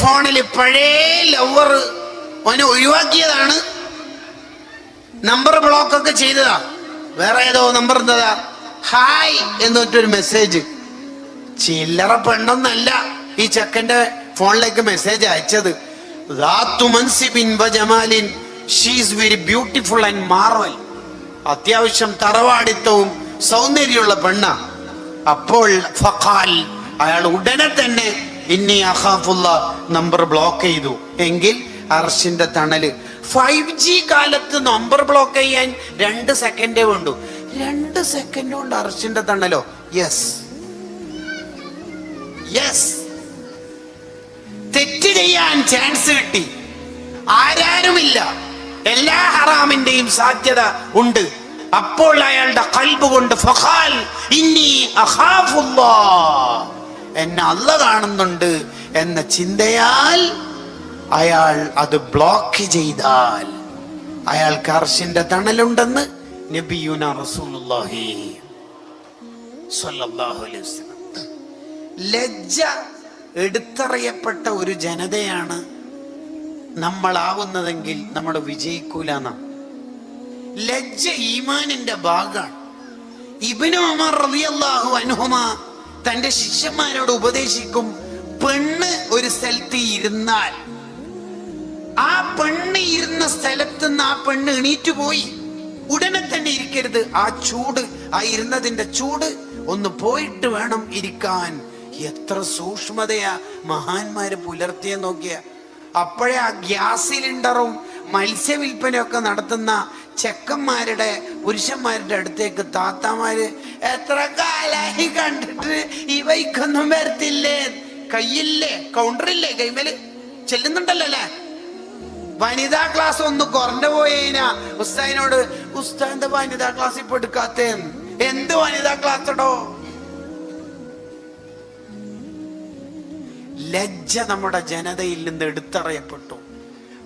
ഫോണിൽ പഴയ ലവർ അവനെ ഒഴിവാക്കിയതാണ്. നമ്പർ ബ്ലോക്ക് ഒക്കെ ചെയ്തതാ. വേറെ ഏതോ നമ്പർ എന്താ ഹായ് എന്ന് മെസ്സേജ് ചില്ലറ പെണ്ണൊന്നല്ല ഈ ചെക്കന്റെ ഫോണിലേക്ക് മെസ്സേജ് അയച്ചത്. വെരി ബ്യൂട്ടിഫുൾ ആൻഡ് മാർവൽ അത്യാവശ്യം തറവാടിത്തവും സൗന്ദര്യമുള്ള പെണ്ണ. അപ്പോൾ ഫഖാൽ അയാൾ ഉടനെ തന്നെ ഇന്നി അഹാഫുള്ള നമ്പർ ബ്ലോക്ക് ചെയ്തു. എങ്കിൽ അർഷിന്റെ തണൽ. ഫൈവ് ജി കാലത്ത് നമ്പർ ബ്ലോക്ക് ചെയ്യാൻ രണ്ട് സെക്കൻഡേ വേണ്ടു. രണ്ട് സെക്കൻഡ് കൊണ്ട് അർഷിന്റെ തണലോ? യെസ് യെസ് തെറ്റ് ചെയ്യാൻ ചാൻസ് കിട്ടി. ആരാരുമില്ല. എല്ലാ ഹറാമിന്റെയും സാധ്യത ഉണ്ട്. അപ്പോൾ അയാളുടെ കൽബ് കൊണ്ട് ഫഹാൽ ഇനി അഖാഫുല്ലാ. എന്നെ അല്ല കാണുന്നുണ്ട് എന്ന ചിന്തയാൽ അയാൾ അത് ബ്ലോക്ക് ചെയ്താൽ അയാൾക്ക് അർഷിന്റെ തണലുണ്ടെന്ന് നബിയുന റസൂലുള്ളാഹി സ്വല്ലല്ലാഹു അലൈഹി വസല്ലം. ലജ്ജ എടുത്തറിയപ്പെട്ട ഒരു ജനതയാണ് നമ്മളാവുന്നതെങ്കിൽ നമ്മൾ വിജയിക്കൂല ലജ്ജ ഈമാനിന്റെ ഭാഗമാണ്. ഇബിനു ഉമർ റളിയല്ലാഹു അൻഹുമ തന്റെ ശിഷ്യന്മാരോട് ഉപദേശിക്കും പെണ്ണ് ഒരു സ്ഥലത്ത് ഇരുന്നാൽ. ആ പെണ്ണ് ഇരുന്ന സ്ഥലത്ത് നിന്ന് ആ പെണ്ണ് എണീറ്റ് പോയി. ഉടനെ തന്നെ ഇരിക്കരുത്. ആ ചൂട് ആ ഇരുന്നതിന്റെ ചൂട് ഒന്ന് പോയിട്ട് വേണം ഇരിക്കാൻ. എത്ര സൂക്ഷ്മതയാ മഹാന്മാര് പുലർത്തിയ നോക്കിയ. അപ്പോഴേ ആ ഗ്യാസ് സിലിണ്ടറും മത്സ്യവില്പനയൊക്കെ നടത്തുന്ന ചെക്കന്മാരുടെ പുരുഷന്മാരുടെ അടുത്തേക്ക് താത്താമാര് എത്ര കാലായി കണ്ടിട്ട് ഈ വൈക്കൊന്നും വരത്തില്ലേ? കയ്യില്ലേ? കൗണ്ടറില്ലേ? കൈമേൽ ചെല്ലുന്നുണ്ടല്ലോ അല്ലേ? വനിതാ ക്ലാസ് ഒന്ന് കുറഞ്ഞു പോയേനാ. ഉസ്താദിനോട് ഉസ്താദിന്റെ വനിതാ ക്ലാസ് ഇപ്പൊ എടുക്കാത്തേ? എന്ത് വനിതാ ക്ലാസ് ഇടോ ലജ്ജ നമ്മുടെ ജനതയിൽ നിന്ന് എടുത്തറിയപ്പെട്ടു.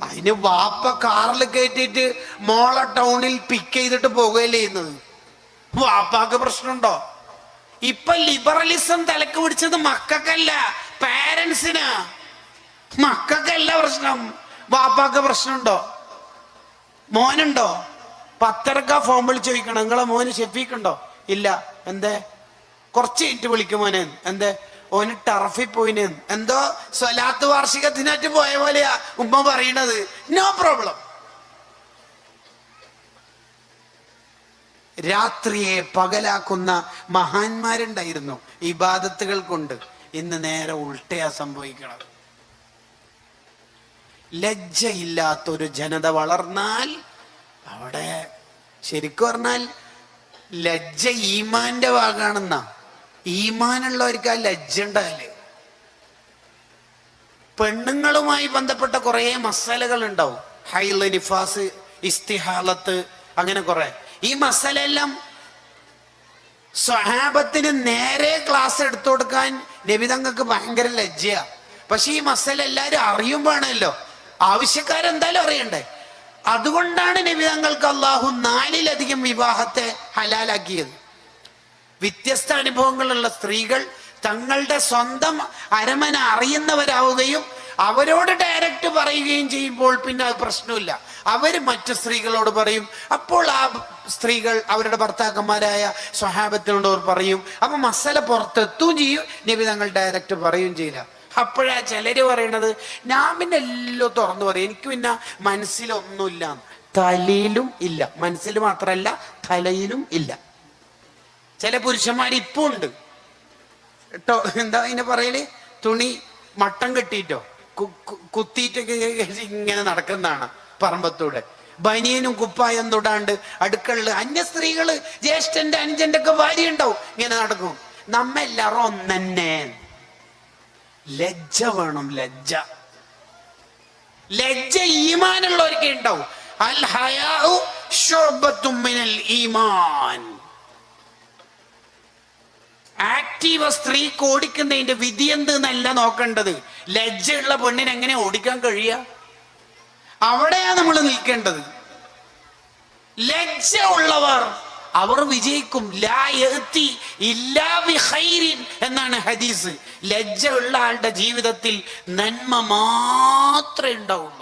അതിന് വാപ്പ കാറിൽ കയറ്റിയിട്ട് മോളെ ടൗണിൽ പിക്ക് ചെയ്തിട്ട് പോകുകയല്ലേ ചെയ്യുന്നത്? വാപ്പാക്ക് പ്രശ്നമുണ്ടോ? ഇപ്പൊ ലിബറലിസം തലക്ക് പിടിച്ചത് മക്കൾക്കല്ല പാരൻസിന് മക്കൾക്കല്ല പ്രശ്നം. വാപ്പാക്ക് പ്രശ്നമുണ്ടോ? മോനുണ്ടോ? പത്തരക്ക ഫോം വിളിച്ച് ചോദിക്കണം. നിങ്ങളെ മോന് ഷെഫീക്കുണ്ടോ ഇല്ല. എന്തേ? കുറച്ച് ഇറ്റ് വിളിക്കും മോനെ. എന്തേ? ഓന് ടർഫിൽ പോയിന്. എന്തോ സ്വലാത്ത് വാർഷികത്തിനായിട്ട് പോയ പോലെയാ ഉമ്മ പറയണത്. നോ പ്രോബ്ലം രാത്രിയെ പകലാക്കുന്ന മഹാന്മാരുണ്ടായിരുന്നു ഇബാദത്തുകൾ കൊണ്ട്. ഇന്ന് നേരെ ഉൾട്ടയാ സംഭവിക്കണം ലജ്ജയില്ലാത്തൊരു ജനത വളർന്നാൽ അവിടെ ശരിക്കും പറഞ്ഞാൽ ലജ്ജ ഈമാന്റെ ഭാഗമാണെന്ന ഈമാനുള്ളവർക്ക് ആ ലജ്ജ പെണ്ണുങ്ങളുമായി ബന്ധപ്പെട്ട കുറേ മസാലകൾ ഉണ്ടാവും ഹൈല നിഫാസ് ഇസ്തിഹാലത്ത് അങ്ങനെ കുറെ. ഈ മസാല എല്ലാം സ്വഹാബത്തിന് നേരെ ക്ലാസ് എടുത്തു കൊടുക്കാൻ നബിതങ്ങൾക്ക് ഭയങ്കര ലജ്ജയാ. പക്ഷെ ഈ മസാല എല്ലാരും അറിയുമ്പോഴാണല്ലോ. ആവശ്യക്കാരെന്തായാലും അറിയണ്ടേ? അതുകൊണ്ടാണ് നബിതങ്ങൾക്ക് അള്ളാഹു നാലിലധികം വിവാഹത്തെ ഹലാലാക്കിയത്. വ്യത്യസ്ത അനുഭവങ്ങളുള്ള സ്ത്രീകൾ തങ്ങളുടെ സ്വന്തം അരമന അറിയുന്നവരാവുകയും അവരോട് ഡയറക്റ്റ് പറയുകയും ചെയ്യുമ്പോൾ പിന്നെ അത് പ്രശ്നമില്ല. അവർ മറ്റു സ്ത്രീകളോട് പറയും. അപ്പോൾ ആ സ്ത്രീകൾ അവരുടെ ഭർത്താക്കന്മാരായ സ്വഹാബത്തിനോട് പറയും. അപ്പൊ മസല പുറത്തെത്തുകയും ചെയ്യും. നബി തങ്ങൾ ഡയറക്റ്റ് പറയുകയും ചെയ്യില്ല. അപ്പോഴാ ചിലര് പറയണത് ഞാൻ പിന്നെ എല്ലാം തുറന്നു പറയും. എനിക്ക് പിന്നെ മനസ്സിലൊന്നുമില്ല. തലയിലും ഇല്ല. മനസ്സിൽ മാത്രമല്ല തലയിലും ഇല്ല. ചില പുരുഷന്മാർ ഇപ്പൊ ഉണ്ട്. കേട്ടോ എന്താ അതിനെ പറയൽ? തുണി മട്ടം കെട്ടിയിട്ടോ? കുത്തിയിട്ടൊക്കെ ഇങ്ങനെ നടക്കുന്നതാണ് പറമ്പത്തൂടെ. ബനിയനും കുപ്പായം തൊടാണ്ട് അടുക്കളിൽ അന്യ സ്ത്രീകൾ ജ്യേഷ്ഠന്റെ അനുജന്റെ ഒക്കെ ഭാര്യ ഉണ്ടാവും ഇങ്ങനെ നടക്കും. നമ്മെല്ലാരും ഒന്നെ ലജ്ജ വേണം ലജ്ജ. ലജ്ജ ഈമാനുള്ളവരൊക്കെ ഉണ്ടാവും. അൽ ഹയാഉ ഈമാൻ. ആക്റ്റീവ് സ്ത്രീക്ക് ഓടിക്കുന്നതിന്റെ വിധി എന്തെന്നല്ല നോക്കേണ്ടത്. ലജ്ജയുള്ള പെണ്ണിന് എങ്ങനെ ഓടിക്കാൻ കഴിയുക അവിടെയാ നമ്മൾ നിൽക്കേണ്ടത്. ലജ്ജ ഉള്ളവർ അവർ വിജയിക്കും. എന്നാണ് ഹദീസ്. ലജ്ജ ഉള്ള ആളുടെ ജീവിതത്തിൽ നന്മ മാത്രമേ ഉണ്ടാവുള്ളൂ.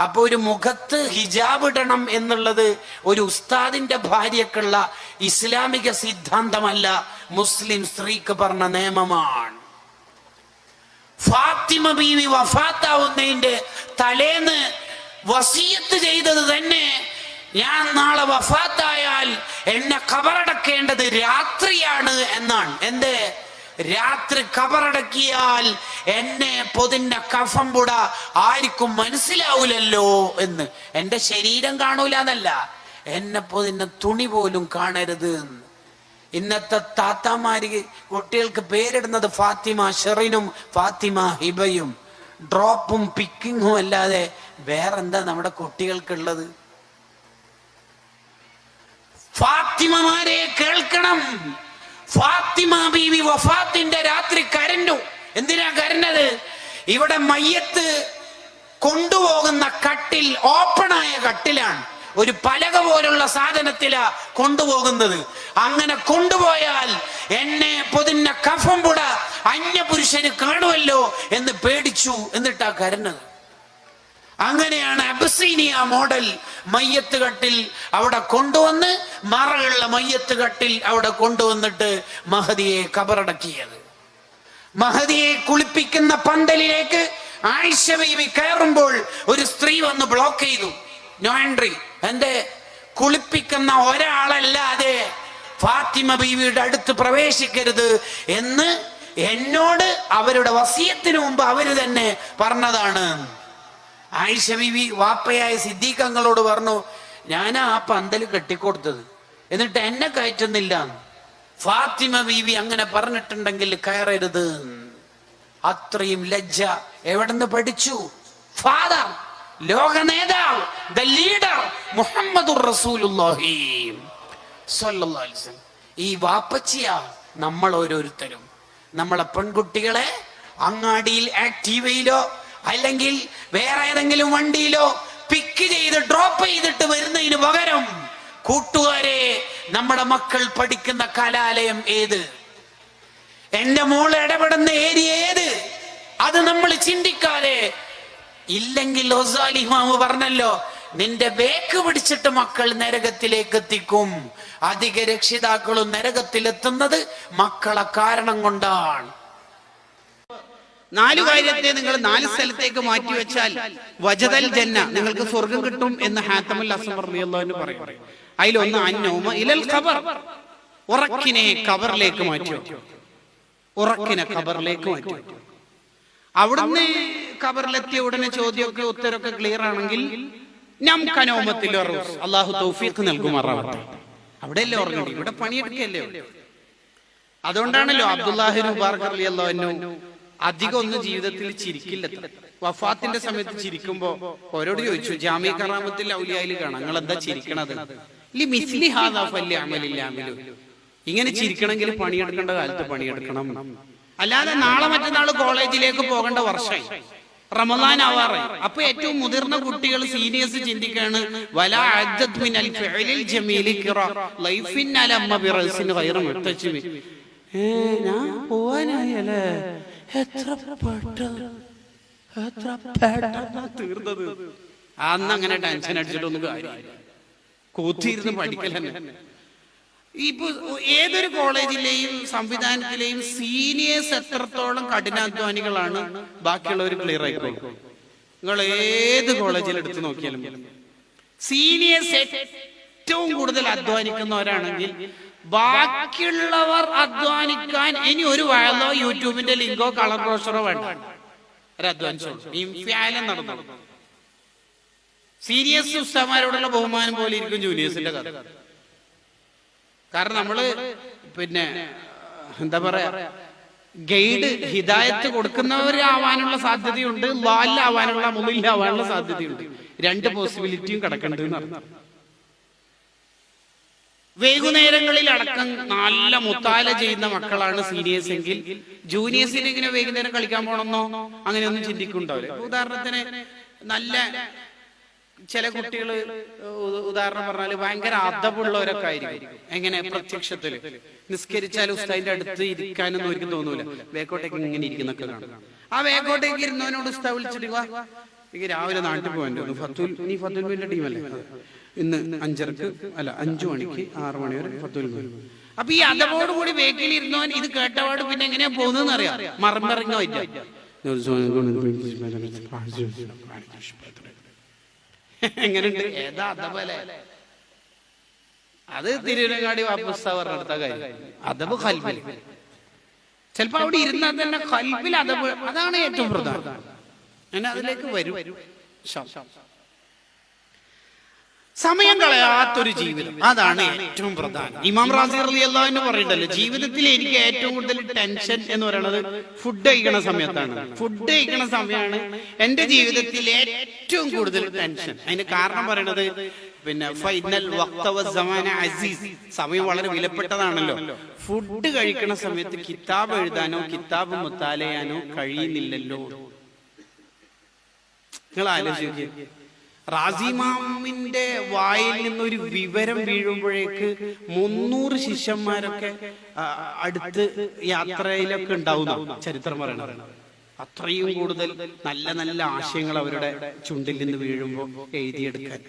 അപ്പൊ ഒരു മുഖത്ത് ഹിജാബ് ഇടണം എന്നുള്ളത് ഒരു ഉസ്താദിന്റെ ഭാര്യക്കുള്ള ഇസ്ലാമിക സിദ്ധാന്തമല്ല മുസ്ലിം സ്ത്രീക്ക് പറഞ്ഞ നിയമമാണ്. ഫാത്തിമ ബീവി വഫാത്താവുന്നതിന്റെ തലേന്ന് വസീയത്ത് ചെയ്തത് തന്നെ ഞാൻ നാളെ വഫാത്തായാൽ എന്നെ കബറടക്കേണ്ടത് രാത്രിയാണ് എന്നാണ്. എന്തേ? രാത്രി കബറടക്കിയാൽ എന്നെ പൊതിന്റെ കഫം പുട ആർക്കും മനസ്സിലാവൂലല്ലോ എന്ന്. എന്റെ ശരീരം കാണൂല എന്നല്ല എന്നെ പൊതിന്റെ തുണി പോലും കാണരുത് എന്ന്. ഇന്നത്തെ താത്താമാര് കുട്ടികൾക്ക് പേരിടുന്നത് ഫാത്തിമ ഷെറിനും ഫാത്തിമ ഹിബയും. ഡ്രോപ്പും പിക്കിങ്ങും അല്ലാതെ വേറെന്താ നമ്മുടെ കുട്ടികൾക്കുള്ളത്? ഫാത്തിമമാരെ കേൾക്കണം. ഫാത്തിമ ബീവി വഫാത്തിന്റെ രാത്രി കരഞ്ഞു. എന്തിനാ കരഞ്ഞത്? ഇവിടെ മയ്യത്ത് കൊണ്ടുപോകുന്ന കട്ടിൽ ഓപ്പണായ കട്ടിലാണ്. ഒരു പലക പോലുള്ള സാധനത്തിലാ കൊണ്ടുപോകുന്നത്. അങ്ങനെ കൊണ്ടുപോയാൽ എന്നെ പൊതിഞ്ഞ കഫം പുട അന്യപുരുഷന് കാണുമല്ലോ എന്ന് പേടിച്ചു. എന്നിട്ടാ കരഞ്ഞത്. അങ്ങനെയാണ് അബസീനിയ മോഡൽ മയ്യത്ത് കട്ടിൽ അവിടെ കൊണ്ടുവന്ന് മറകളുള്ള മയ്യത്ത് കട്ടിൽ അവിടെ കൊണ്ടുവന്നിട്ട് മഹദിയെ കബറടക്കിയത്. മഹദിയെ കുളിപ്പിക്കുന്ന പന്തലിലേക്ക് ആയിഷ ബീവി കയറുമ്പോൾ ഒരു സ്ത്രീ വന്ന് ബ്ലോക്ക് ചെയ്തു. നോ എൻട്രി എന്റെ കുളിപ്പിക്കുന്ന ഒരാളല്ലാതെ ഫാത്തിമ ബീവിയുടെ അടുത്ത് പ്രവേശിക്കരുത് എന്ന് എന്നോട് അവരുടെ വസീയത്തിന് മുമ്പ് അവർ തന്നെ പറഞ്ഞതാണ്. ആയിഷ ബീവി വാപ്പയായ സിദ്ദീഖങ്ങളോട് പറഞ്ഞു ഞാനാ ആ പന്തൽ കെട്ടിക്കൊടുത്തത്. എന്നിട്ട് എന്നെ കയറ്റുന്നില്ല. ഫാത്തിമ ബീവി അങ്ങനെ പറഞ്ഞിട്ടുണ്ടെങ്കിൽ കയറരുത്. അത്രയും ലജ്ജ. എവിടെന്ന് പഠിച്ചു? ഫാദർ ലോക നേതാവ് ദ ലീഡർ മുഹമ്മദ് ഈ വാപ്പച്ചിയ നമ്മൾ ഓരോരുത്തരും. നമ്മളെ പെൺകുട്ടികളെ അങ്ങാടിയിൽ ആക്റ്റീവയിലോ അല്ലെങ്കിൽ വേറെ ഏതെങ്കിലും വണ്ടിയിലോ പിക്ക് ചെയ്ത് ഡ്രോപ്പ് ചെയ്തിട്ട് വരുന്നതിന് പകരം കൂട്ടുകാരെ നമ്മുടെ മക്കൾ പഠിക്കുന്ന കലാലയം ഏത്? എന്റെ മോൾ ഇടപെടുന്ന ഏരിയ ഏത്? അത് നമ്മൾ ചിന്തിക്കാതെ ഇല്ലെങ്കിൽ ഒസാലിമാവ് പറഞ്ഞല്ലോ നിന്റെ ബേക്ക് പിടിച്ചിട്ട് മക്കൾ നരകത്തിലേക്ക് എത്തിക്കും. അധിക രക്ഷിതാക്കളും നരകത്തിലെത്തുന്നത് മക്കളെ കാരണം കൊണ്ടാണ്. നാലു കാര്യത്തെ നിങ്ങൾ നാല് സ്ഥലത്തേക്ക് മാറ്റി വെച്ചാൽ വജതൽ ജന്ന നിങ്ങൾക്ക് സ്വർഗം കിട്ടും എന്ന് ഹാത്തമുൽ അസമർ റളിയല്ലാഹു പറയും. അതിലൊന്ന് അന്നോമ ഇലൽ ഖബർ. ഉറക്കിനെ കബറിലേക്ക് മാറ്റി വെച്ചു ഉറക്കിനെ കബറിലേക്ക് മാറ്റി വെച്ചു അവിടുന്ന് ഖബറിലെത്തിയ ഉടനെ ചോദ്യമൊക്കെ ഉത്തരമൊക്കെ ക്ലിയർ ആണെങ്കിൽ നം അള്ളാഹു തൗഫീഖ് നൽകുമാറാവട്ടെ. അവിടെയല്ലേ ഉറങ്ങണ്ടി? ഇവിടെ പണിയെടുക്കല്ലേ അതുകൊണ്ടാണല്ലോ അബ്ദുല്ലാഹിൻ മുബാറക് അള്ളാഹു അധികം ഒന്നും ജീവിതത്തിൽ ചിരിക്കില്ല വഫാത്തിന്റെ സമയത്ത് ചിരിക്കുമ്പോ ഓരോട് ചോദിച്ചു ജാമ്യ കറാമത്തിൽ ഔലിയായിൽ കാണാം. നിങ്ങൾ എന്താ ചിരിക്കണത് ഇങ്ങനെ ചിരിക്കണമെങ്കിൽ പണിയെടുക്കേണ്ട കാലത്ത് പണിയെടുക്കണം. അല്ലാതെ നാളെ മറ്റന്നാൾ കോളേജിലേക്ക് പോകേണ്ട വർഷമായി റമദാൻ ആവാറ് അപ്പൊ ഏറ്റവും മുതിർന്ന കുട്ടികൾ സീനിയേഴ്സ് ചിന്തിക്കാണ് ഞാൻ പോവാനായല്ലേ? എത്ര എത്ര തീർന്നത്. അന്ന് അങ്ങനെ ടെൻഷൻ അടിച്ചിട്ടൊന്നും കാര്യമില്ല. കൂത്തിയിരുന്ന് പഠിക്കൽ തന്നെ. ഇപ്പൊ ഏതൊരു കോളേജിലെയും സംവിധാനത്തിലെയും സീനിയേഴ്സ് എത്രത്തോളം കഠിനാധ്വാനികളാണ് ബാക്കിയുള്ളവർ ക്ലിയർ ആയിക്കോളും. നിങ്ങൾ ഏത് കോളേജിൽ എടുത്തു നോക്കിയാലും സീനിയേഴ്സ് ഏറ്റവും കൂടുതൽ അധ്വാനിക്കുന്നവരാണെങ്കിൽ ബാക്കിയുള്ളവർ അധ്വാനിക്കാൻ ഇനി ഒരു വയലോ യൂട്യൂബിന്റെ ലിങ്കോ കളർ ബ്രോഷറോ വേണ്ട. ഇൻഫ്യാലം നടന്നു. സീനിയേഴ്സ് ഉസ്താമാരോടുള്ള ബഹുമാനം പോലെ ഇരിക്കും ജൂനിയേഴ്സിന്റെ കഥ. കാരണം നമ്മൾ പിന്നെ എന്താ പറയാ ഗൈഡ് ഹിദായത്ത് കൊടുക്കുന്നവരാവാനുള്ള സാധ്യതയുണ്ട് ലാലാവാനുള്ള മുകളിലാവാനുള്ള സാധ്യതയുണ്ട്. രണ്ട് പോസിബിലിറ്റിയും കിടക്കേണ്ടത് വൈകുന്നേരങ്ങളിൽ അടക്കം നല്ല മുത്താല ചെയ്യുന്ന മക്കളാണ് സീനിയേഴ്സ് എങ്കിൽ ജൂനിയേഴ്സിന് ഇങ്ങനെ വൈകുന്നേരം കളിക്കാൻ പോകണമെന്നോ അങ്ങനെയൊന്നും ചിന്തിക്കുന്നുണ്ടാവില്ല ഉദാഹരണത്തിന് നല്ല ചില കുട്ടികൾ ഉദാഹരണം പറഞ്ഞാൽ ഭയങ്കര അദബുള്ളവരൊക്കെ ആയിരിക്കും. എങ്ങനെ? പ്രത്യക്ഷത്തിൽ. നിസ്കരിച്ചാൽ ഉസ്താദിന്റെ അടുത്ത് ഇരിക്കാനൊന്നും ഒരിക്കലും തോന്നൂല. വേക്കോട്ടേക്ക് ഇങ്ങനെ ഇരിക്കുന്നൊക്കെ കാണും. ആ വേക്കോട്ടേക്ക് ഇരുന്നവനോട് ഉസ്താദ് വിളിച്ചിട്ട് രാവിലെ നാട്ടിൽ പോകാൻ ഫത്തുൽ നീ ഫത്തുൽ ടീമല്ലേ ഇന്ന് അഞ്ചരക്ക് അല്ല അഞ്ചു മണിക്ക് ആറു മണി വരെ ഫത്തുൽ അപ്പൊ ഈ അതവോട് കൂടി വേക്കിൽ ഇരുന്നവൻ ഇത് കേട്ടപാട് പിന്നെ എങ്ങനെയാ പോകുന്നതെന്ന് അറിയാം. മറന്നിറങ്ങോ എങ്ങനെയുണ്ട്? ഏതാ അതപോലെ അത് തിരുവനങ്ങാടി വാപ്പുസ്ത പറഞ്ഞെടുത്ത കാര്യം. കൽബിൽ. ചിലപ്പോ അവിടെ ഇരുന്നാൽ തന്നെ കൽബിൽ അതപ് അതാണ് ഏറ്റവും പ്രധാനം. ഞാൻ അതിലേക്ക് വരും. ശം. സമയം കളയാത്തൊരു ജീവിതം. അതാണ് ഏറ്റവും പ്രധാനം. ഇമാം റാസി അലി അള്ളാഹുവിന് പറയണ്ടല്ലോ ജീവിതത്തിൽ എനിക്ക് ഏറ്റവും കൂടുതൽ ടെൻഷൻ എന്ന് പറയുന്നത് ഫുഡ് കഴിക്കണ സമയത്താണ്. ഫുഡ് കഴിക്കണ സമയമാണ് എന്റെ ജീവിതത്തിൽ ഏറ്റവും കൂടുതൽ ടെൻഷൻ അതിന് കാരണം പറയണത് പിന്നെ ഫൈനൽ വക്തവ സമാന അസീസ്. സമയം വളരെ വിലപ്പെട്ടതാണല്ലോ. ഫുഡ് കഴിക്കണ സമയത്ത് കിതാബ് എഴുതാനോ കിതാബ് മുത്താലയാനോ കഴിയുന്നില്ലല്ലോ. നിങ്ങൾ ആലോചിക്കുക റാസിമാമിന്റെ വായിൽ നിന്നൊരു വിവരം വീഴുമ്പോഴേക്ക് മുന്നൂറ് ശിഷ്യന്മാരൊക്കെ അടുത്ത് യാത്രയിലൊക്കെ ഉണ്ടാവുന്ന ചരിത്രം പറയണത്. അത്രയും കൂടുതൽ നല്ല നല്ല ആശയങ്ങൾ അവരുടെ ചുണ്ടിൽ നിന്ന് വീഴുമ്പോൾ എഴുതിയെടുക്കാൻ.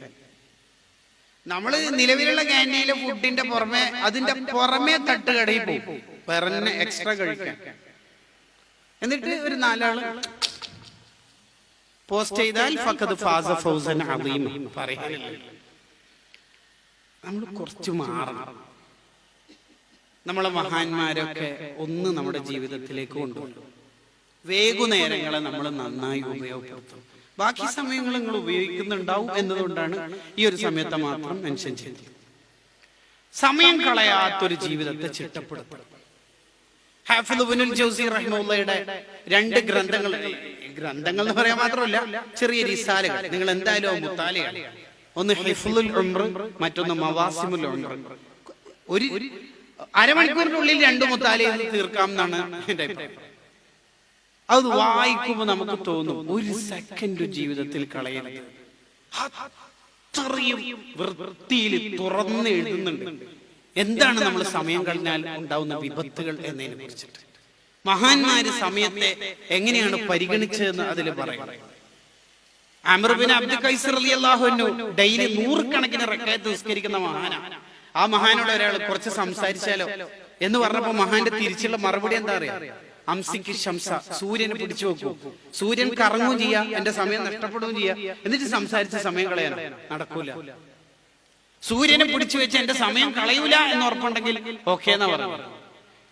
നമ്മൾ നിലവിലുള്ള ക്യാന്റീനിലെ ഫുഡിന്റെ പുറമെ അതിന്റെ പുറമെ തട്ടുകടയിൽ പോകും എക്സ്ട്രാ കഴിക്കാൻ. എന്നിട്ട് ഒരു നാലാൾ പോസ്റ്റ് ചെയ്താൽ ഫഖദ് ഫാസ ഫൗസൻ അദീം പറയാനില്ല നമ്മൾ കുറച്ച് മാറണം. നമ്മളെ മഹാന്മാരൊക്കെ ഒന്ന് നമ്മുടെ ജീവിതത്തിലേക്ക് കൊണ്ടുവരും വേഗുനേരങ്ങളെ നമ്മൾ നന്നായി ഉപയോഗപ്പെടുത്തും. ബാക്കി സമയങ്ങൾ നിങ്ങൾ ഉപയോഗിക്കുന്നുണ്ടാവും എന്നതുകൊണ്ടാണ് ഈ ഒരു സമയത്തെ മാത്രം മെൻഷൻ ചെയ്തത് സമയം കളയാത്തൊരു ജീവിതത്തെ ചിട്ടപ്പെടുത്തണം ഹാഫിദ് ഇബ്നുൽ ജൗസി റഹ്മുള്ളയുടെ രണ്ട് ഗ്രന്ഥങ്ങൾ ഗ്രന്ഥങ്ങൾ എന്ന് പറയാൻ മാത്രമല്ല ചെറിയ റിസാലകൾ. നിങ്ങൾ എന്തായാലും മുത്താലയ മുത്താലയാണ്. ഒന്ന് ഹിഫ്ലുൽ ഉംറു മറ്റൊന്ന് മവാസിമുൽ ഉംറു. ഒരു അരമണിക്കൂറിനുള്ളിൽ രണ്ട് മുത്താല തീർക്കാം എന്നാണ് എന്റെ അഭിപ്രായം. അത് വായിക്കുമ്പോൾ നമുക്ക് തോന്നും ഒരു സെക്കൻഡ് ജീവിതത്തിൽ കളയരുത്. അത്രയും വൃത്തിയിൽ തുറന്ന് എഴുതുന്നുണ്ട്. എന്താണ് നമ്മൾ സമയം കഴിഞ്ഞാൽ ഉണ്ടാവുന്ന വിപത്തുകൾ എന്നതിനെ കുറിച്ചിട്ട് മഹാന്മാര് സമയത്തെ എങ്ങനെയാണ് പരിഗണിച്ചതെന്ന് അതിൽ പറയും. അമർബിൻ അബ്ദുൽ കൈസർ അലി അള്ളാഹുനു ഡെയിലി നൂറുകണക്കിന് റക്കായത്ത് നിസ്കരിക്കുന്ന മഹാനാണ് ആ മഹാനോട് ഒരാൾ കുറച്ച് സംസാരിച്ചാലോ? എന്ന് പറഞ്ഞപ്പോ മഹാന്റെ തിരിച്ചുള്ള മറുപടി എന്താ അറിയാം? അംസിക്ക് ശംസ. സൂര്യനെ പിടിച്ചു വെക്കൂ. സൂര്യൻ കറങ്ങുകയും ചെയ്യാം എന്റെ സമയം നഷ്ടപ്പെടുകയും ചെയ്യാം. എന്നിട്ട് സംസാരിച്ച സമയം കളയാണ്. നടക്കൂല. സൂര്യനെ പിടിച്ചു വെച്ച് എന്റെ സമയം കളയൂല എന്ന് ഉറപ്പുണ്ടെങ്കിൽ ഓക്കെ എന്നാ പറഞ്ഞു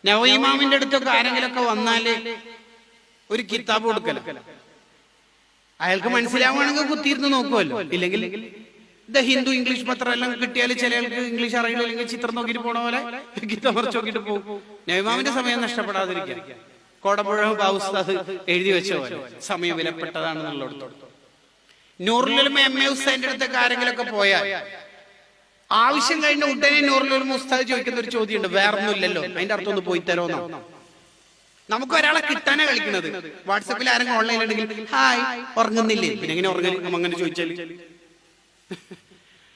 നവീമാമിന്റെ അടുത്തൊക്കെ ആരെങ്കിലൊക്കെ വന്നാൽ ഒരു കിതാബ് കൊടുക്കല. അയാൾക്ക് മനസ്സിലാവുകയാണെങ്കിൽ കുത്തിയിരുന്ന് നോക്കുമല്ലോ ഇല്ലെങ്കിൽ ദ ഹിന്ദു ഇംഗ്ലീഷ് പത്രം എല്ലാം കിട്ടിയാൽ ചില ആൾക്ക് ഇംഗ്ലീഷ് അറിയില്ല. അല്ലെങ്കിൽ ചിത്രം നോക്കിയിട്ട് പോണ പോലെ കിതാബ് കുറച്ച് നോക്കിയിട്ട് പോകും. നവീമാമിന്റെ സമയം നഷ്ടപ്പെടാതിരിക്കാം കോടമ്പുഴ ബാബുസ്താദ് എഴുതി വെച്ച പോലെ. സമയം വിലപ്പെട്ടതാണെന്നുള്ളിടത്തോട് നൂറിലും എം എ ഹുസൈന്റെ അടുത്തൊക്കെ ആരെങ്കിലൊക്കെ പോയാൽ ആവശ്യം കഴിഞ്ഞ ഉടനെ നൂറിലും മുസ്താദ് ചോദിക്കുന്ന ഒരു ചോദ്യമുണ്ട്. വേറൊന്നുമില്ലല്ലോ. അതിന്റെ അർത്ഥം ഒന്ന് പോയി തരോന്നോ നമുക്ക് ഒരാളെ കിട്ടാനാ കളിക്കുന്നത്. വാട്സപ്പിൽ ആരെങ്കിലും ഓൺലൈൻ ഉണ്ടെങ്കിൽ ഹായ് ഉറങ്ങുന്നില്ലേ? പിന്നെ എങ്ങനെ ഉറങ്ങും? അങ്ങനെ ചോദിച്ചാൽ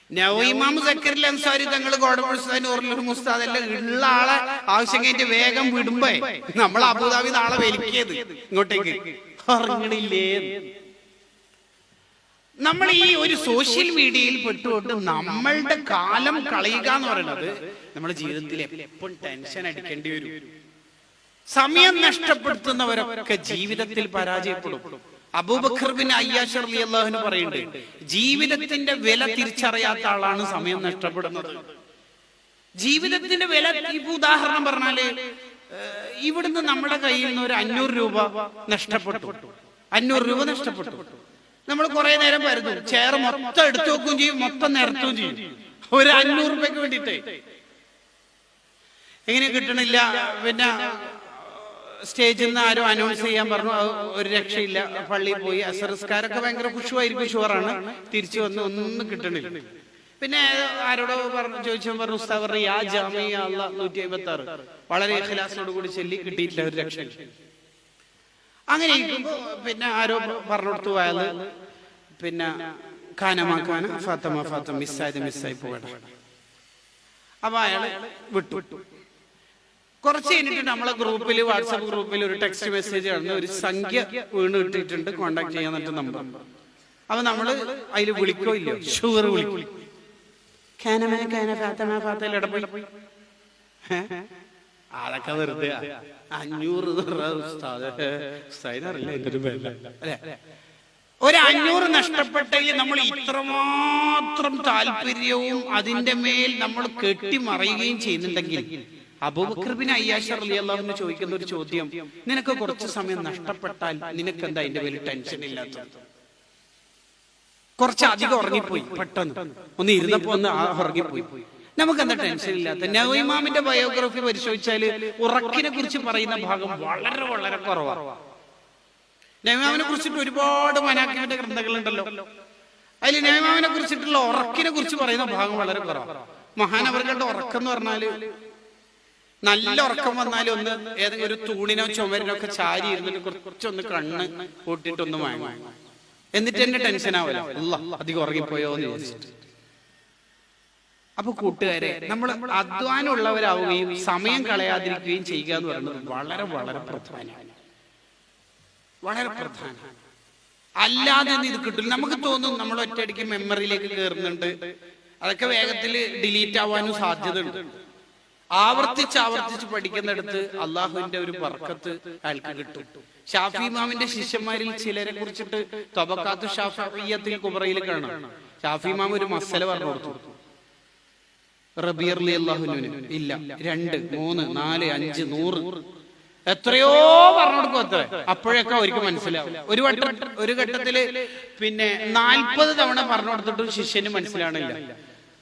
നവീമാം സക്കറിൽ അൻസാരി തങ്ങൾ ഗോഡമുസ്താൻ ഓർലൂർ മുസ്താദ് എല്ലാം ഉള്ള ആളെ ആവശ്യം കഴിഞ്ഞ് വേഗം വിടുമ്പേ. നമ്മൾ അബുദാബി നാളെ വലിക്കിയത്. ഇങ്ങോട്ടേക്ക്. ഉറങ്ങണില്ലേ നമ്മൾ ഈ ഒരു സോഷ്യൽ മീഡിയയിൽ പെട്ടുകൊണ്ട് നമ്മളുടെ കാലം കളയുക എന്ന് പറയുന്നത് നമ്മുടെ ജീവിതത്തിൽ എപ്പോഴും ടെൻഷൻ അടിക്കേണ്ടി വരും. സമയം നഷ്ടപ്പെടുത്തുന്നവരൊക്കെ ജീവിതത്തിൽ പരാജയപ്പെടും. Abu Bakr bin Ayyash Ali അള്ളാഹുന് പറയുന്നുണ്ട് ജീവിതത്തിന്റെ വില തിരിച്ചറിയാത്ത ആളാണ് സമയം നഷ്ടപ്പെടുന്നത്. ജീവിതത്തിന്റെ വില ഇപ്പൊ ഉദാഹരണം പറഞ്ഞാൽ ഇവിടുന്ന് നമ്മുടെ കയ്യിൽ നിന്ന് ഒരു അഞ്ഞൂറ് രൂപ നഷ്ടപ്പെട്ടു. അഞ്ഞൂറ് രൂപ നഷ്ടപ്പെട്ടു. നമ്മൾ കുറെ നേരം വരുന്നു ചെയർ മൊത്തം എടുത്തു വെക്കുകയും ചെയ്യും മൊത്തം നിരത്തുകയും ചെയ്യും. ഒരു അഞ്ഞൂറ് രൂപയ്ക്ക് വേണ്ടിട്ട് എങ്ങനെ കിട്ടണില്ല? പിന്നെ സ്റ്റേജിൽ നിന്ന് ആരും അനൗൺസ് ചെയ്യാൻ പറഞ്ഞു. ഒരു രക്ഷയില്ല. പള്ളിയിൽ പോയി അസറസ്കാരൊക്കെ ഭയങ്കര ഖുഷുവായിരിക്കും ഷുവറാണ്. തിരിച്ചു വന്ന് ഒന്നും കിട്ടണില്ല. പിന്നെ ആരോടോ പറഞ്ഞു ചോദിച്ചപ്പോൾ പറഞ്ഞു ഉസ്താദ് പറഞ്ഞു യാ ജാമിയ നൂറ്റി അമ്പത്തി ആറ് വളരെ ഇഖ്ലാസോട് കൂടി ചൊല്ലി കിട്ടിയിട്ടില്ല ഒരു രക്ഷയില്ല. അങ്ങനെ ഇരിക്കുമ്പോ പിന്നെ ആരോ പറഞ്ഞു കൊടുത്തു പിന്നെ ഖാനമാ ഖാന ഫാത്തമ ഫാത്തമ മിസ്സായത് മിസ്സായി പോകട്ടെ. അപ്പൊ അയാൾ വിട്ടു. വിട്ടു കുറച്ച് കഴിഞ്ഞിട്ട് നമ്മളെ ഗ്രൂപ്പിൽ വാട്സപ്പ് ഗ്രൂപ്പിൽ ഒരു ടെക്സ്റ്റ് മെസ്സേജ് കടന്ന് ഒരു സംഖ്യ വീണ് കിട്ടിയിട്ടുണ്ട്. കോണ്ടാക്ട് ചെയ്യാൻ എന്നിട്ട് നമ്പർ അപ്പൊ നമ്മൾ അതിൽ വിളിക്കോ ഇല്ല ഷുഗർ വിളിക്കും. ഖാനമാ ഖാന ഫാത്തമ ഫാത്തയിൽ ഇടപോയി അതൊക്കെ വെറുതെ അഞ്ഞൂറ് അല്ലെ? ഒരു അഞ്ഞൂറ് നഷ്ടപ്പെട്ടെങ്കിൽ നമ്മൾ ഇത്രമാത്രം താല്പര്യവും അതിന്റെ മേൽ നമ്മൾ കെട്ടിമറയുകയും ചെയ്യുന്നുണ്ടെങ്കിൽ അബൂബക്രബിന് അയ്യാഷർ അലി ചോദിക്കുന്ന ഒരു ചോദ്യം നിനക്ക് കുറച്ച് സമയം നഷ്ടപ്പെട്ടാൽ നിനക്ക് എന്താ അതിന്റെ പേരിൽ ടെൻഷൻ ഇല്ലാത്തത്? കുറച്ച് അധികം ഉറങ്ങിപ്പോയി പെട്ടെന്ന്. ഒന്ന് ഇരുന്നപ്പോ ഒന്ന് ഉറങ്ങിപ്പോയി. നമുക്ക് എന്താ ടെൻഷൻ ഇല്ലാത്ത നവീമാമിന്റെ ബയോഗ്രഫി പരിശോധിച്ചാൽ ഉറക്കിനെ കുറിച്ച് പറയുന്ന ഭാഗം വളരെ വളരെ കുറവാണ് നവീമാമിനെ കുറിച്ചിട്ട് ഒരുപാട് മനാക്കിന്റെ ഗ്രന്ഥങ്ങളുണ്ടല്ലോ. അതിൽ നവീമാമിനെ കുറിച്ചിട്ടുള്ള ഉറക്കിനെ കുറിച്ച് പറയുന്ന ഭാഗം വളരെ കുറവാണ് മഹാനവറുകളുടെ ഉറക്കം എന്ന് പറഞ്ഞാൽ നല്ല ഉറക്കം വന്നാൽ ഒന്ന് ഏതെങ്കിലും ഒരു തൂണിനോ ചുമരിനോ ഒക്കെ ചാരി ഇരുന്നിട്ട് കുറച്ചൊന്ന് കണ്ണ് കൂട്ടിട്ടൊന്ന് വാങ്ങി. എന്നിട്ട് എന്നെ ടെൻഷൻ ആവില്ല അധികം ഉറങ്ങിപ്പോയോ എന്ന് ചോദിച്ചിട്ട്. അപ്പൊ കൂട്ടുകാരെ നമ്മൾ അധ്വാനമുള്ളവരാവുകയും സമയം കളയാതിരിക്കുകയും ചെയ്യുക എന്ന് പറയുന്നത് വളരെ വളരെ പ്രധാനമാണ് വളരെ പ്രധാനമാണ് അല്ലാതെ ഇത് കിട്ടില്ല നമുക്ക് തോന്നും നമ്മൾ ഒറ്റയടിക്ക് മെമ്മറിയിലേക്ക് കയറുന്നുണ്ട് അതൊക്കെ വേഗത്തിൽ ഡിലീറ്റ് ആവാനും സാധ്യതയുണ്ട്. ആവർത്തിച്ച് ആവർത്തിച്ച് പഠിക്കുന്നിടത്ത് അള്ളാഹുവിന്റെ ഒരു പറക്കത്ത് അയാൾക്ക് കിട്ടും. ഷാഫി ഇമാമിന്റെ ശിഷ്യന്മാരിൽ ചിലരെ കുറിച്ചിട്ട് തൊബക്കാത്തു ഷാഫിയത്തിൽ കുബറയിൽ കാണാം. ഷാഫി ഇമാം ഒരു മസല പറഞ്ഞു കൊടുത്തു. റബിയർ ഇല്ല. രണ്ട് മൂന്ന് നാല് അഞ്ച് നൂറ്. എത്രയോ പറഞ്ഞു കൊടുക്കും അത്ര. അപ്പോഴൊക്കെ അവർക്ക് മനസ്സിലാവും. ഒരു വട്ടം ഒരു ഘട്ടത്തിൽ പിന്നെ നാൽപ്പത് തവണ പറഞ്ഞു കൊടുത്തിട്ടും ശിഷ്യന് മനസ്സിലാണില്ല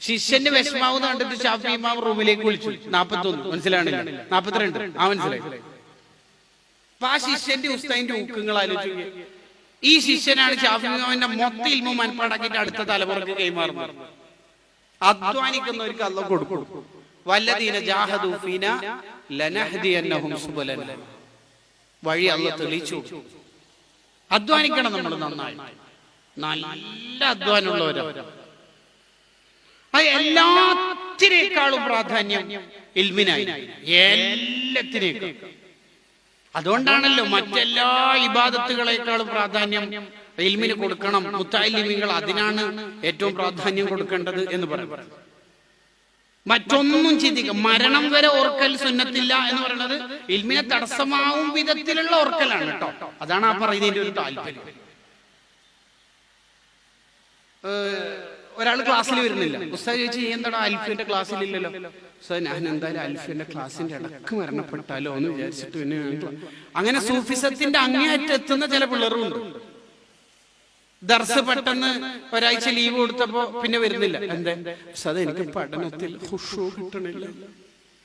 ശിഷ്യന് വിഷമാവുന്ന കണ്ടിട്ട് ഷാഫി ഇമാം റൂമിലേക്ക് വിളിച്ചു. നാപ്പത്തി ഒന്ന് മനസ്സിലാണില്ല നാപ്പത്തിരണ്ട്. ആ മനസ്സിലായി. അപ്പൊ ആ ശിഷ്യന്റെ ഉസ്താദിന്റെ ഊക്കങ്ങൾ ആലോചിക്കുക ഈ ശിഷ്യനാണ് ഷാഫി ഇമാമിന്റെ മൊത്തം ഇൽമ മനപ്പാടാക്കിട്ട് അടുത്ത തലമുറയ്ക്ക് കൈമാറുന്നത്. അധ്വാനിക്കുന്നവർക്ക് അല്ല കൊടുക്കും. വല്ലദീന ജാഹദു ലനഹദി എന്നഹും സുബലന വഴി അല്ല കൊടുക്കും. അധ്വാനിക്കണം നമ്മൾ നന്നായി. നല്ല അധ്വാനമുള്ളവരാ. എല്ലാത്തിനേക്കാളും പ്രാധാന്യം ഇൽമിനായി. എല്ലാത്തിനേക്കാളും. അതുകൊണ്ടാണല്ലോ മറ്റെല്ലാ ഇബാദത്തുകളെക്കാളും പ്രാധാന്യം ഇൽമിന് കൊടുക്കണം മുത്തായിലിമികൾ അതിനാണ് ഏറ്റവും പ്രാധാന്യം കൊടുക്കേണ്ടത് എന്ന് പറയുന്നത്. മറ്റൊന്നും ചിന്തിക്കുക മരണം വരെ ഓർക്കൽ സുന്നത്തില്ല എന്ന് പറയുന്നത് ഇൽമിനെ തടസ്സമാവും വിധത്തിലുള്ള ഓർക്കലാണ് കേട്ടോ. അതാണ് ആ പറയുന്നതിന്റെ ഒരു താല്പര്യം. ഒരാൾ ക്ലാസ്സിൽ വരുന്നില്ല. ഉസ്താദ് ചോദിച്ചു "നീ എന്താടാ അൽഫിന്റെ ക്ലാസ്സിൽ ഇല്ലല്ലോ ഉസ്താദ് ഞാൻ എന്തായാലും അൽഫിന്റെ ക്ലാസ്സിന്റെ ഇടയ്ക്ക് മരണപ്പെട്ടാലോ? എന്ന് വിചാരിച്ചിട്ട് പിന്നെ അങ്ങനെ സൂഫിസത്തിന്റെ അങ്ങേയറ്റെത്തുന്ന ചില പിള്ളേരുണ്ട് ദർസ് പെട്ടെന്ന് ഒരാഴ്ച ലീവ് കൊടുത്തപ്പോ പിന്നെ വരുന്നില്ല. എന്തേ? ഉസ്താദ് എനിക്ക് പഠനത്തിൽ ഹുഷു കിട്ടണില്ല.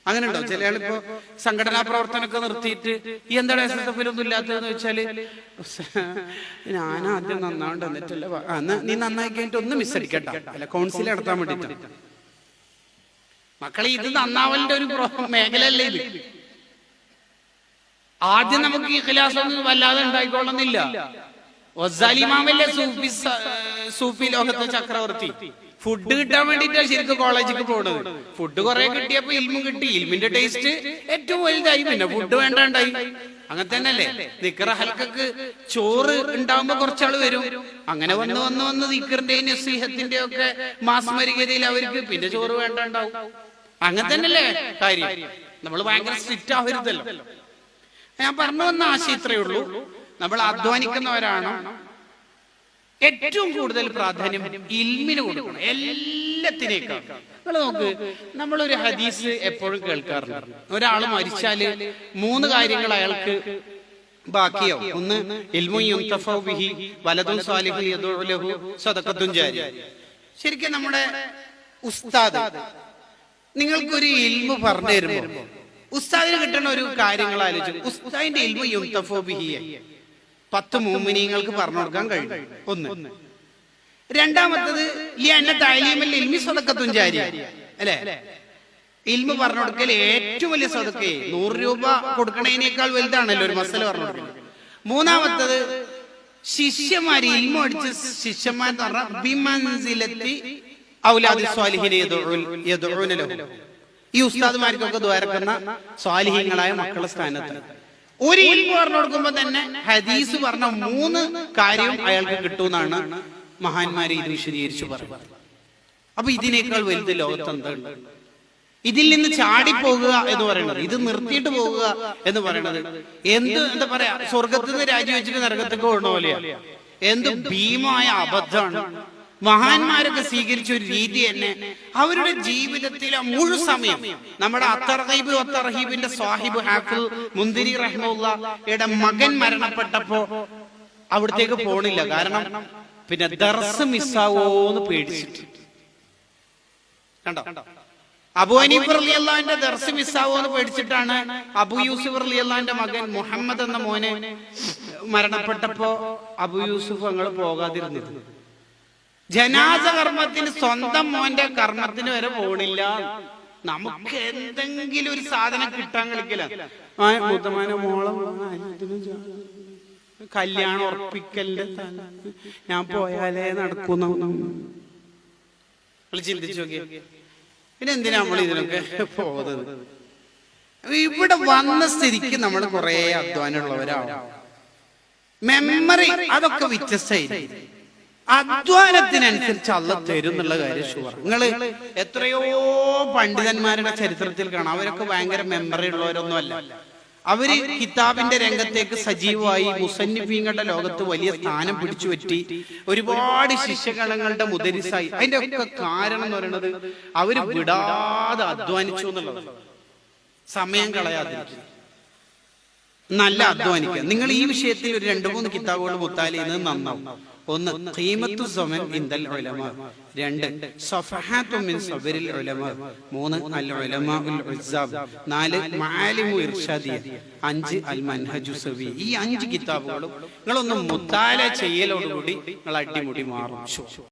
അങ്ങനെ ഉണ്ടോ ചില ആളിപ്പോ സംഘടനാ പ്രവർത്തനമൊക്കെ നിർത്തിയിട്ട് ഈ എന്താണ് എസ് എസ് എഫിലൊന്നും ഇല്ലാത്തതെന്ന് വെച്ചാൽ ഞാൻ ആദ്യം നന്നാണ്ട് എന്നിട്ടല്ല അന്ന് നീ നന്നായി കഴിഞ്ഞിട്ട് ഒന്ന് മിസ് അടിക്കട്ട. അല്ല കൗൺസിൽ നടത്താൻ വേണ്ടിട്ട്. മക്കളെ ഇത് നന്നാവലിന്റെ ഒരു മേഖല മേഖലയല്ലേ ഇത്? ആദ്യം നമുക്ക് ഈ ക്ലാസ് ഒന്നും വല്ലാതെ ഉണ്ടായിക്കൊള്ളുന്നില്ല സൂഫി സൂഫി ലോകത്തെ ചക്രവർത്തി. ഫുഡ് കിട്ടാൻ വേണ്ടിട്ടാണ് ശരിക്കും കോളേജിൽ പോണത്. ഫുഡ് കുറെ കിട്ടിയപ്പോ ഇൽമും കിട്ടി. ഇൽമിന്റെ ടേസ്റ്റ് ഏറ്റവും വലുതായി പിന്നെ ഫുഡ് വേണ്ടാണ്ടായി. അങ്ങനെ തന്നെയല്ലേ? നിക്കറ ഹൽക്കക്ക് ചോറ് ഉണ്ടാവുമ്പോ കുറച്ചാൾ വരും. അങ്ങനെ വന്ന് വന്ന് വന്ന് നിക്കറിന്റെയും നസീഹത്തിന്റെ ഒക്കെ മാസ്മരികതയിൽ അവർക്ക് പിന്നെ ചോറ് വേണ്ടാണ്ടാവും. അങ്ങനെ തന്നെയല്ലേ? കാര്യം. നമ്മൾ ഭയങ്കര സ്ട്രിക്റ്റ് ആവരുതല്ലോ. ഞാൻ പറഞ്ഞു വന്ന ആശയം ഇത്രയേ ഉള്ളൂ. നമ്മൾ അധ്വാനിക്കുന്നവരാണ്. ഏറ്റവും കൂടുതൽ പ്രാധാന്യം ഇൽമിന് കൊടുക്കണം. എല്ലാത്തിനേക്കാൾ. നിങ്ങൾ നോക്ക് നമ്മളൊരു ഹദീസ് എപ്പോഴും കേൾക്കാറുണ്ട്. ഒരാൾ മരിച്ചാൽ മൂന്ന് കാര്യങ്ങൾ അയാൾക്ക് ബാക്കിയോ ഒന്ന് ബിഹി വലതുൻ സാലിഹും ജാരിയ. ശരിക്കും നമ്മുടെ ഉസ്താദ് നിങ്ങൾക്കൊരു ഇൽമു പറഞ്ഞു തരുമ്പോ ഉസ്താദിന് കിട്ടുന്ന ഒരു കാര്യങ്ങൾ ആലോചിച്ചു ഉസ്താദിന്റെ ഇൽമു യുംതഫോ ബിഹി പത്ത് മൂമിനീങ്ങൾക്ക് പറഞ്ഞു കൊടുക്കാൻ കഴിയും. ഒന്ന്. രണ്ടാമത്തത് ഈ എന്നെ താലീമല്ല ഇൽമി സ്വതക്കത്തും ജാരി അല്ലെ? ഇൽമ പറഞ്ഞു കൊടുക്കൽ ഏറ്റവും വലിയ സ്വതക്കേ. നൂറ് രൂപ കൊടുക്കണേനേക്കാൾ വലുതാണല്ലോ ഒരു മസല പറഞ്ഞു കൊടുക്കുന്നത് മൂന്നാമത്തത് ശിഷ്യന്മാര് ഇൽമ അടിച്ച് ശിഷ്യന്മാർ എന്ന് പറഞ്ഞാൽ ബിമൻസിലെത്തി ഔലാദി സ്വാലിഹിനെ ഈ ഉസ്താദ്മാർക്കൊക്കെ ദ്വാരക്കുന്ന സ്വാലിഹീങ്ങളായ മക്കളുടെ സ്ഥാനത്ത്. ഒരു ഇൽമു പറഞ്ഞു കൊടുക്കുമ്പോ തന്നെ ഹദീസ് പറഞ്ഞ മൂന്ന് കാര്യം അയാൾക്ക് കിട്ടുമെന്നാണ് മഹാന്മാരെ ഇത് വിശദീകരിച്ചു പറയുന്നത്. അപ്പൊ ഇതിനേക്കാൾ വലുത് ലോകത്ത് എന്തുണ്ട് ഇതിൽ നിന്ന് ചാടിപ്പോകുക എന്ന് പറയുന്നത് ഇത് നിർത്തിയിട്ട് പോകുക എന്ന് പറയുന്നത് എന്ത് എന്താ പറയാ സ്വർഗത്തിൽ രാജിവെച്ചിട്ട് നരകത്തേക്ക് പോകണ പോലെയാ. എന്ത് ഭീമമായ അബദ്ധമാണ്. മഹാന്മാരൊക്കെ സ്വീകരിച്ച ഒരു രീതി തന്നെ. അവരുടെ ജീവിതത്തിലെ മുഴു സമയം നമ്മുടെ അത്തർഹീബ് അത്തർഹീബിന്റെ സാഹിബ് ഹാഫിൽ മുന്തിരി റഹ്മുള്ളയുടെ മകൻ മരണപ്പെട്ടപ്പോ അവിടത്തേക്ക് പോണില്ല. കാരണം പിന്നെ ദർസ് മിസ്സാവോന്ന് പേടിച്ചിട്ട്. കണ്ടോ? അബു അനീഫ് അലി അള്ളാന്റെ ദർസ് മിസ്സാവോ എന്ന് പേടിച്ചിട്ടാണ് അബു യൂസുഫ് റളിയല്ലാഹുവിന്റെ മകൻ മുഹമ്മദ് എന്ന മോനെ മരണപ്പെട്ടപ്പോ അബു യൂസുഫ് ഞങ്ങൾ പോകാതിരുന്നത്. ജനാസ കർമ്മത്തിന് സ്വന്തം മോന്റെ കർമ്മത്തിന് വരെ പോണില്ല. നമുക്ക് എന്തെങ്കിലും ഒരു സാധനം കിട്ടാൻ കളിക്കില്ല മോളം കല്യാണം ഉറപ്പിക്കലിന്റെ ഞാൻ പോയാലേ നടക്കുന്ന. ചിന്തിച്ചു നോക്കിയ. പിന്നെ എന്തിനാ നമ്മൾ ഇതിനൊക്കെ പോകുന്നത്? ഇവിടെ വന്ന സ്ഥിതിക്ക് നമ്മൾ കുറെ അധ്വാനമുള്ളവരാണ് മെമ്മറി അതൊക്കെ വ്യത്യസ്തമായിരിക്കും. അധ്വാനത്തിനനുസരിച്ച് അല്ല തരും എന്നുള്ള കാര്യം ഷുവർ. നിങ്ങൾ എത്രയോ പണ്ഡിതന്മാരുടെ ചരിത്രത്തിൽ കാണാം. അവരൊക്കെ ഭയങ്കര മെമ്മറി ഉള്ളവരൊന്നും അല്ല അവർ കിതാബിന്റെ രംഗത്തേക്ക് സജീവമായി മുസന്നിഫീങ്ങളുടെ ലോകത്ത് വലിയ സ്ഥാനം പിടിച്ചു പറ്റി ഒരുപാട് ശിഷ്യഗണങ്ങളുടെ മുദരിസായി. അതിന്റെ ഒക്കെ കാരണം എന്ന് പറയുന്നത് അവർ വിടാതെ അധ്വാനിച്ചു എന്നുള്ളത്. സമയം കളയാതെ നല്ല അധ്വാനിക്കുക. നിങ്ങൾ ഈ വിഷയത്തിൽ ഒരു രണ്ടു മൂന്ന് കിതാബുകൾ മുത്താലിന്ന് നന്നാവും. ഒന്ന് ഖീമത്തു സമൻ ഇന്ദൽ ഉലമ. രണ്ട് സഫഹാത്തു മിൻ സബരിൽ ഉലമ. മൂന്ന് അൽ നാല് ഇർഷാദിയ. അഞ്ച് അൽ മൻഹജു സവി ഈ അഞ്ച് കിതാബുകളും നിങ്ങളൊന്ന് മുത്താല ചെയ്യലോടുകൂടി നിങ്ങൾ അടിമുടി മാറും.